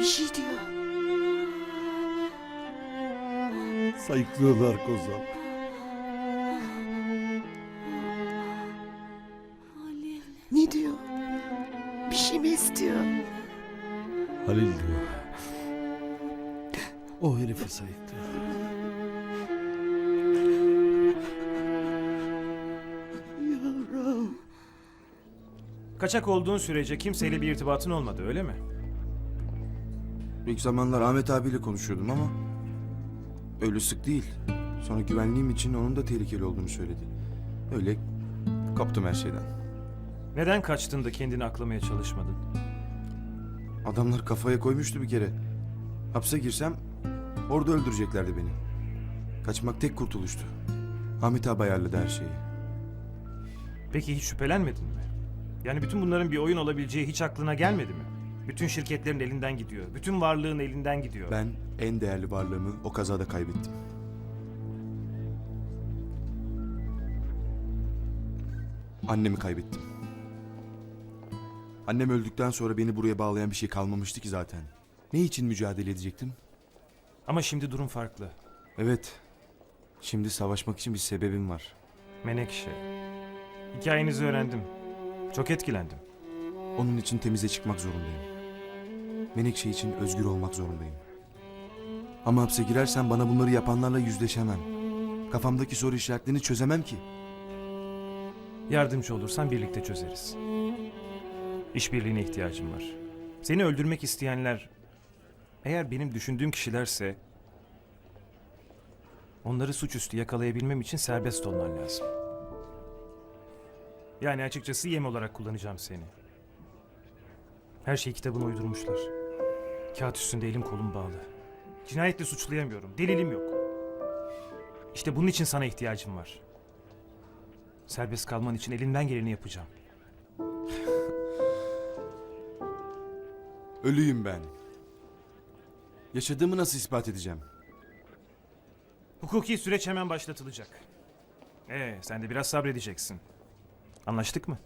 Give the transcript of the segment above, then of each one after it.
Bir şey diyor. Sayıklıyorlar Kozan. Ne diyor? Bir şey mi istiyor? Halil diyor. O herifi sayıklıyor. Yavrum. Kaçak olduğun sürece kimseyle bir irtibatın olmadı öyle mi? İlk zamanlar Ahmet abiyle konuşuyordum ama öyle sık değil. Sonra güvenliğim için onun da tehlikeli olduğunu söyledi. Öyle kaptım her şeyden. Neden kaçtın da kendini aklamaya çalışmadın? Adamlar kafaya koymuştu bir kere. Hapse girsem orada öldüreceklerdi beni. Kaçmak tek kurtuluştu. Ahmet abi ayarladı her şeyi. Peki hiç şüphelenmedin mi? Yani bütün bunların bir oyun olabileceği hiç aklına gelmedi mi? Bütün şirketlerin elinden gidiyor. Bütün varlığın elinden gidiyor. Ben en değerli varlığımı o kazada kaybettim. Annemi kaybettim. Annem öldükten sonra beni buraya bağlayan bir şey kalmamıştı ki zaten. Ne için mücadele edecektim? Ama şimdi durum farklı. Evet. Şimdi savaşmak için bir sebebim var. Menekşe. Hikayenizi öğrendim. Çok etkilendim. Onun için temize çıkmak zorundayım. Menekşe için özgür olmak zorundayım. Ama hapse girersem bana bunları yapanlarla yüzleşemem. Kafamdaki soru işaretlerini çözemem ki. Yardımcı olursan birlikte çözeriz. İşbirliğine ihtiyacım var. Seni öldürmek isteyenler eğer benim düşündüğüm kişilerse onları suçüstü yakalayabilmem için serbest olman lazım. Yani açıkçası yem olarak kullanacağım seni. Her şeyi kitabına uydurmuşlar. Kağıt üstünde elim kolum bağlı. Cinayetle suçlayamıyorum. Delilim yok. İşte bunun için sana ihtiyacım var. Serbest kalman için elimden geleni yapacağım. Ölüyüm ben. Yaşadığımı nasıl ispat edeceğim? Hukuki süreç hemen başlatılacak. Ee, sen de biraz sabredeceksin. Anlaştık mı?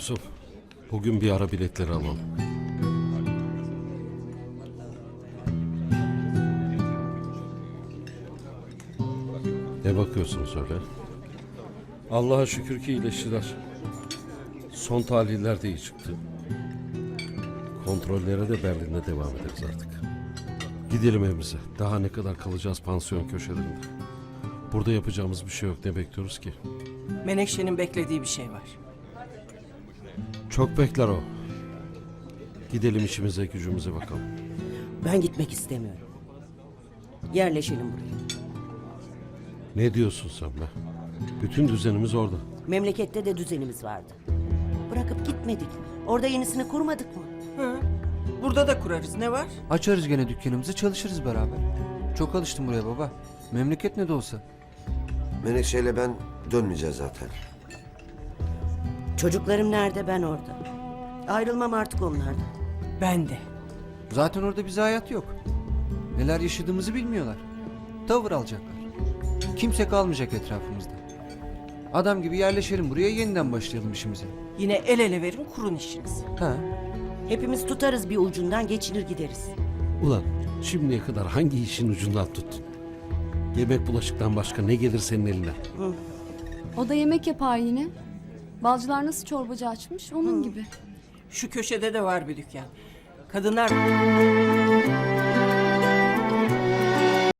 Yusuf, bugün bir ara biletleri alalım. Ne bakıyorsun söyle? Allah'a şükür ki iyileştiler. Son tahliller de iyi çıktı. Kontrollere de Berlin'de devam ederiz artık. Gidelim evimize. Daha ne kadar kalacağız pansiyon köşelerinde. Burada yapacağımız bir şey yok. Ne bekliyoruz ki? Menekşe'nin beklediği bir şey var. Çok bekler o. Gidelim işimize gücümüze bakalım. Ben gitmek istemiyorum. Yerleşelim buraya. Ne diyorsun sen be? Bütün düzenimiz orada. Memlekette de düzenimiz vardı. Bırakıp gitmedik. Orada yenisini kurmadık mı? Hı. Burada da kurarız ne var? Açarız gene dükkanımızı çalışırız beraber. Çok alıştım buraya baba. Memleket ne de olsa. Menekşe'yle ben dönmeyeceğiz zaten. Çocuklarım nerede ben orada. Ayrılmam artık onlardan. Ben de. Zaten orada bize hayat yok. Neler yaşadığımızı bilmiyorlar. Tavır alacaklar. Kimse kalmayacak etrafımızda. Adam gibi yerleşelim buraya yeniden başlayalım işimize. Yine el ele verin kurun işinizi. Ha. Hepimiz tutarız bir ucundan geçinir gideriz. Ulan şimdiye kadar hangi işin ucundan tuttun? Yemek bulaşıktan başka ne gelir senin eline? O da yemek yapar yine. Balcılar nasıl çorbacı açmış onun gibi. Şu köşede de var bir dükkan. Kadınlar